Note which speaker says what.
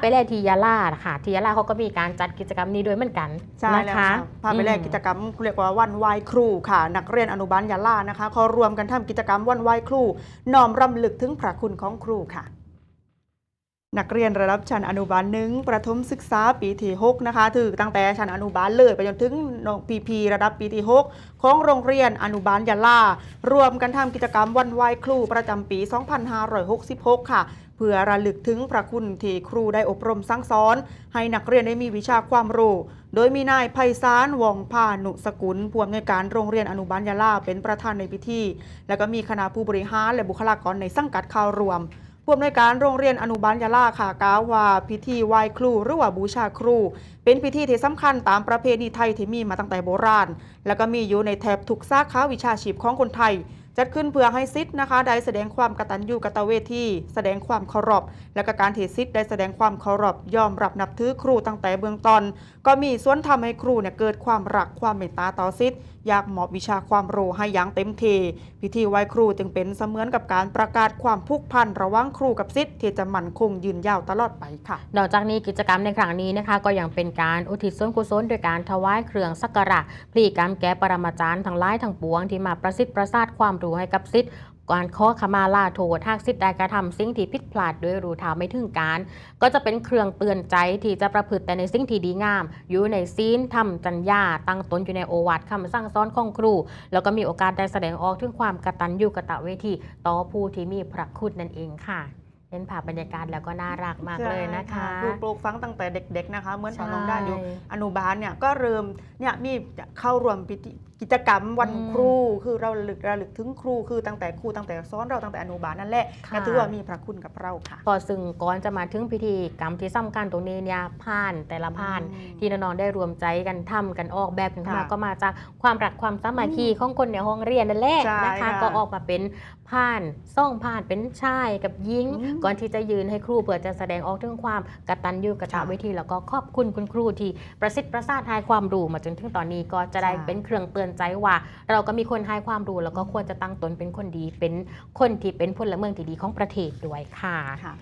Speaker 1: ไปแลที่ยาลาค่ะที่ยาลาเขาก็มีการจัดกิจกรรมนี้ด้วยเหมือนกัน
Speaker 2: ใช่
Speaker 1: นะ
Speaker 2: แล้ว
Speaker 1: คะ
Speaker 2: ค่ะพาไปแลกกิจกรรมเรียกว่าวันไหว้ครูค่ะ นักเรียนอนุบาลยาลานะคะเขารวมกันทำกิจกรรมวันไหว้ครูน้อมรำลึกถึงพระคุณของครูค่ะ นักเรียนระดับชั้นอนุบาลหนึ่งประถมศึกษาปีที่6นะคะถือตั้งแต่ชั้นอนุบาลเลยไปจนถึงน้องพีพีระดับปีที่6ของโรงเรียนอนุบาลยาลารวมกันทำกิจกรรมวันไหว้ครูประจำปี 2566 ค่ะเพื่อระลึกถึงพระคุณที่ครูได้อบรมสั่งสอน ให้นักเรียนได้มีวิชาความรู้ โดยมีนายไพศาลวงพานุสกุลผู้อำนวยการโรงเรียนอนุบาลยาลาเป็นประธานในพิธี แล้วก็มีคณะผู้บริหารและบุคลากรในสังกัดข่าวรวม ผู้อำนวยการโรงเรียนอนุบาลยาลาค่ะกล่าวว่าพิธีไหว้ครูหรือว่าบูชาครู เป็นพิธีที่สำคัญตามประเพณีไทยที่มีมาตั้งแต่โบราณ แล้วก็มีอยู่ในแถบทุกสาขาวิชาชีพของคนไทย จัดขึ้นเพื่อให้ซิทธิ์นะคะ ได้แสดงความกตัญญูกตเวทีแสดงความเคารพและก็การที่ซิทธิ์ได้แสดงความเคารพยอมรับนับถือครูตั้งแต่เบื้องต้นก็มีส่วนทำให้ครูเนี่ยเกิดความรักความเมตตาต่อซิทธิ์อยากมอบวิชาความรู้ให้อย่างเต็มที่พิธีไหว้ครูจึงเป็นเสมือนกับการประกาศความผูกพันระหว่างครูกับซิทธิ์ที่จะมั่นคงยืนยาวตลอดไปค่ะ
Speaker 1: นอกจากนี้กิจกรรมในครั้งนี้นะคะ ก็ยังเป็นการอุทิศส่วนกุศลโดยการถวายเครื่องสักการะพลีกรรมแก่ปรมาจารย์ทั้งหลายทั้งปวงที่มาประสิทธิ์ประสาทความรู้ให้กับสิทธิ์การขอขมาลาโทษหากสิทธิ์ใดกระทำสิ่งที่ผิดพลาดโดยรู้เท่าไม่ถึงการ ก็จะเป็นเครื่องเตือนใจที่จะประพฤติแต่ในสิ่งที่ดีงาม อยู่ในศีลธรรมจัญญาตั้งตนอยู่ในโอวาทคำสั่งสอนของครู แล้วก็มีโอกาสได้แสดงออกถึงความกตัญญูกตเวทีต่อผู้ที่มีพระคุณนั่นเองค่ะเห็นภาพบรรยากาศแล้วก็น่ารักมากเลยนะคะ
Speaker 2: ใช่คือปลูกฝังตั้งแต่เด็ก ๆ นะคะ เหมือนตอนน้อง
Speaker 1: ใช่
Speaker 2: ได้อยู่อนุบาลเนี่ยก็เริ่มเนี่ยมีเข้ารวมพิธีกิจกรรมวัน
Speaker 1: อืม
Speaker 2: ครูคือเราระลึกระลึกถึงครูคือตั้งแต่ครูตั้งแต่สอนเราตั้งแต่อนุบาลนั่นแหละ
Speaker 1: ค่ะ
Speaker 2: ก็ถือว่ามีพระคุณกับเราค่ะ
Speaker 1: พอซึ่งก่อนจะมาถึงพิธีกรรมที่สำคัญตรงนี้เนี่ยผ่านแต่ละผ่าน
Speaker 2: อืม
Speaker 1: ที่น้องๆได้รวมใจกันทำกันออกแบบกันขึ้นมา
Speaker 2: ค่ะ
Speaker 1: ก็มาจากความรักความสามัคคี
Speaker 2: อืม
Speaker 1: ของคนในห้องเรียนนั่นแหละ
Speaker 2: ใช่
Speaker 1: นะคะ
Speaker 2: ค่ะ
Speaker 1: ก็ออกมาเป็นผ่านซ่องผ่านเป็นชายกับหญิง
Speaker 2: อืม
Speaker 1: ก่อนที่จะยืนให้ครูเพื่อจะแสดงออกถึงความกตัญญูกต
Speaker 2: ค่ะ
Speaker 1: เวทีแล้วก็ขอบคุณคุณครูที่ประสิทธิ์ประสาทให้ความรู้มาจนถึงตอนนี้ก็จะได้
Speaker 2: ใช่
Speaker 1: เป็นเครื่องเตือนใจว่า เราก็มีคนให้ความรู้แล้วก็ควรจะตั้งตนเป็นคนดีเป็นคนที่เป็นพลเมืองที่ดีของประเทศด้วยค่ะ
Speaker 2: ค่ะ